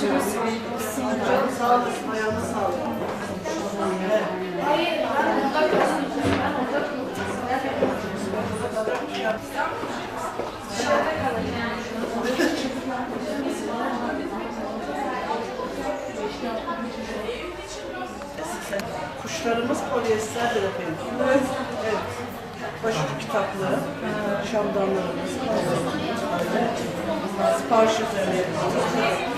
Görüşürüz. Kuşlarımız polyesterdir efendim. Evet. evet. Başucu kitapları, e, şamdanlarımız, sipariş üzerine yapıyoruz.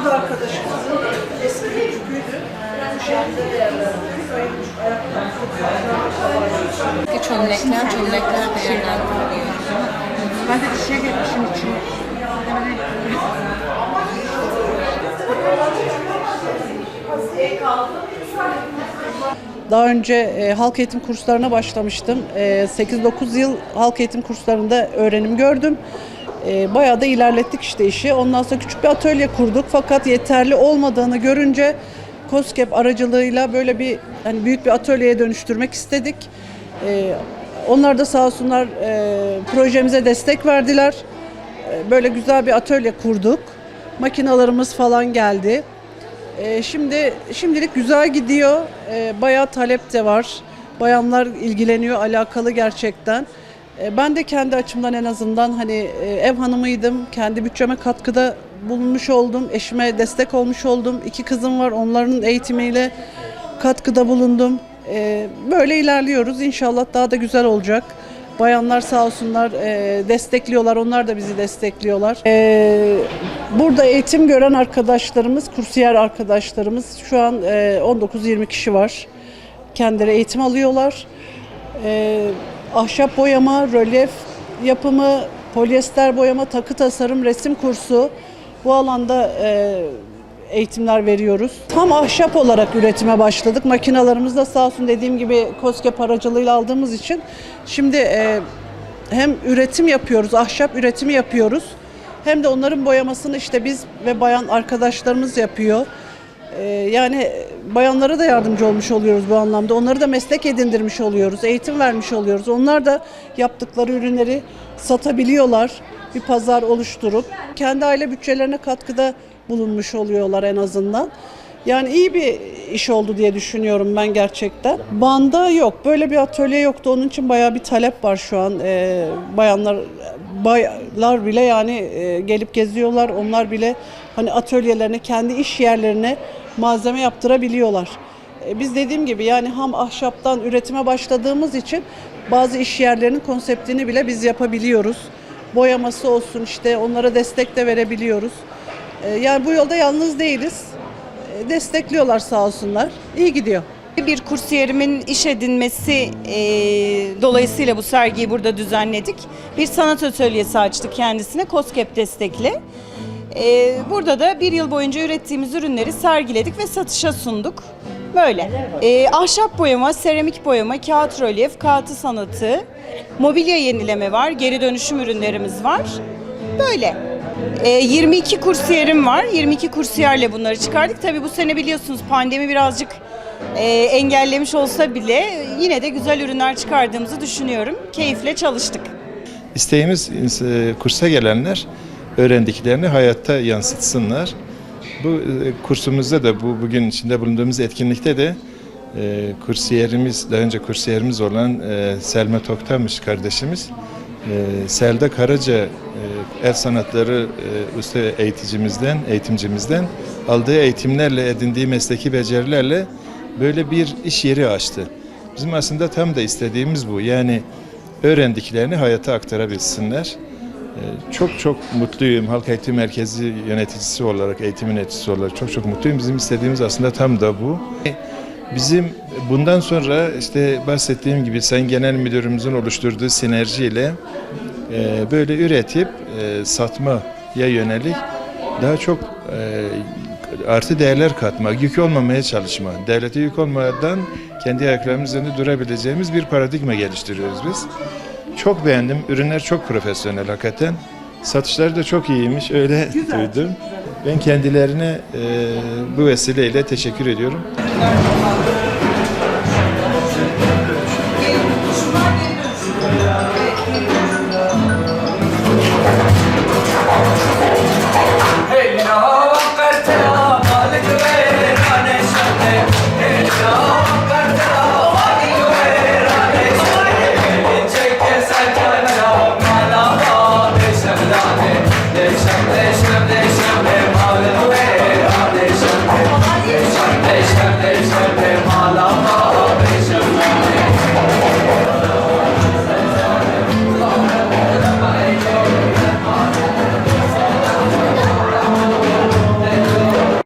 Bu da arkadaşımızın eski bir yüküydü. Bu şekilde değerlendirdik. Ayırmış ayaklar, Çömlekler, çömlekler değerlendiriliyor. Ben de bir şey getirmişim için. Daha önce e, halk eğitim kurslarına başlamıştım. E, 8-9 yıl halk eğitim kurslarında öğrenim gördüm. E, bayağı da ilerlettik işte işi. Ondan sonra küçük bir atölye kurduk fakat yeterli olmadığını görünce COSGAP aracılığıyla böyle bir hani büyük bir atölyeye dönüştürmek istedik. E, onlar da sağ olsunlar e, projemize destek verdiler. E, böyle güzel bir atölye kurduk. Makinalarımız falan geldi. Ee, şimdi şimdilik güzel gidiyor. Ee, bayağı talep de var. Bayanlar ilgileniyor, alakalı gerçekten. Ee, ben de kendi açımdan en azından hani e, ev hanımıydım. Kendi bütçeme katkıda bulunmuş oldum. Eşime destek olmuş oldum. İki kızım var. Onların eğitimiyle katkıda bulundum. Böyle ilerliyoruz. İnşallah daha da güzel olacak. Bayanlar sağ olsunlar e, destekliyorlar. Onlar da bizi destekliyorlar. Ee, burada eğitim gören arkadaşlarımız, kursiyer arkadaşlarımız şu an e, 19-20 kişi var. Kendileri eğitim alıyorlar. Ee, ahşap boyama, rölyef yapımı, polyester boyama, takı tasarım, resim kursu bu alanda e, eğitimler veriyoruz. Tam ahşap olarak üretime başladık. Makinalarımız da sağ olsun dediğim gibi KOSGEB aracılığıyla aldığımız için şimdi e, hem üretim yapıyoruz, ahşap üretimi yapıyoruz. Hem de onların boyamasını işte biz ve bayan arkadaşlarımız yapıyor. Ee, yani bayanlara da yardımcı olmuş oluyoruz bu anlamda. Onları da meslek edindirmiş oluyoruz, eğitim vermiş oluyoruz. Onlar da yaptıkları ürünleri satabiliyorlar. Bir pazar oluşturup kendi aile bütçelerine katkıda bulunmuş oluyorlar en azından. Yani iyi bir iş oldu diye düşünüyorum ben gerçekten. Banda yok. Böyle bir atölye yoktu. Onun için bayağı bir talep var şu an. Ee, bayanlar baylar bile yani e, gelip geziyorlar. Onlar bile hani atölyelerine, kendi iş yerlerine malzeme yaptırabiliyorlar. E, Biz dediğim gibi yani ham ahşaptan üretime başladığımız için bazı iş yerlerinin konseptini bile biz yapabiliyoruz. Boyaması olsun işte onlara destek de verebiliyoruz. E, Yani bu yolda yalnız değiliz. E, Destekliyorlar sağ olsunlar. İyi gidiyor. Bir kursiyerimin iş edinmesi e, dolayısıyla bu sergiyi burada düzenledik. Bir sanat atölyesi açtık kendisine COSGAP destekli. E, burada da bir yıl boyunca ürettiğimiz ürünleri sergiledik ve satışa sunduk. Böyle. E, ahşap boyama, seramik boyama, kağıt rölyef, kağıtı sanatı, mobilya yenileme var, geri dönüşüm ürünlerimiz var. Böyle. E, 22 kursiyerim var. 22 kursiyerle bunları çıkardık. Tabii bu sene biliyorsunuz pandemi birazcık e, engellemiş olsa bile yine de güzel ürünler çıkardığımızı düşünüyorum. Keyifle çalıştık. İsteğimiz e, kursa gelenler öğrendiklerini hayatta yansıtsınlar. Bu e, kursumuzda da bu bugün içinde bulunduğumuz etkinlikte de e, kursiyerimiz, daha önce kursiyerimiz olan e, Selma Toktamış kardeşimiz, e, Selda Karaca e, el sanatları e, usta eğiticimizden, eğitimcimizden aldığı eğitimlerle, edindiği mesleki becerilerle böyle bir iş yeri açtı. Bizim aslında tam da istediğimiz bu. Yani öğrendiklerini hayata aktarabilsinler. Ee, Çok çok mutluyum. Halk Eğitim Merkezi yöneticisi olarak, eğitim yöneticisi olarak çok çok mutluyum. Bizim istediğimiz aslında tam da bu. Bizim bundan sonra işte bahsettiğim gibi Sayın Genel Müdürümüzün oluşturduğu sinerjiyle e, böyle üretip e, satmaya yönelik daha çok e, artı değerler katmak, yük olmamaya çalışma, devlete yük olmadan kendi ayaklarımızın üzerinde durabileceğimiz bir paradigma geliştiriyoruz biz. Çok beğendim. Ürünler çok profesyonel hakikaten. Satışları da çok iyiymiş. Öyle duydum. Ben kendilerine e, bu vesileyle teşekkür ediyorum.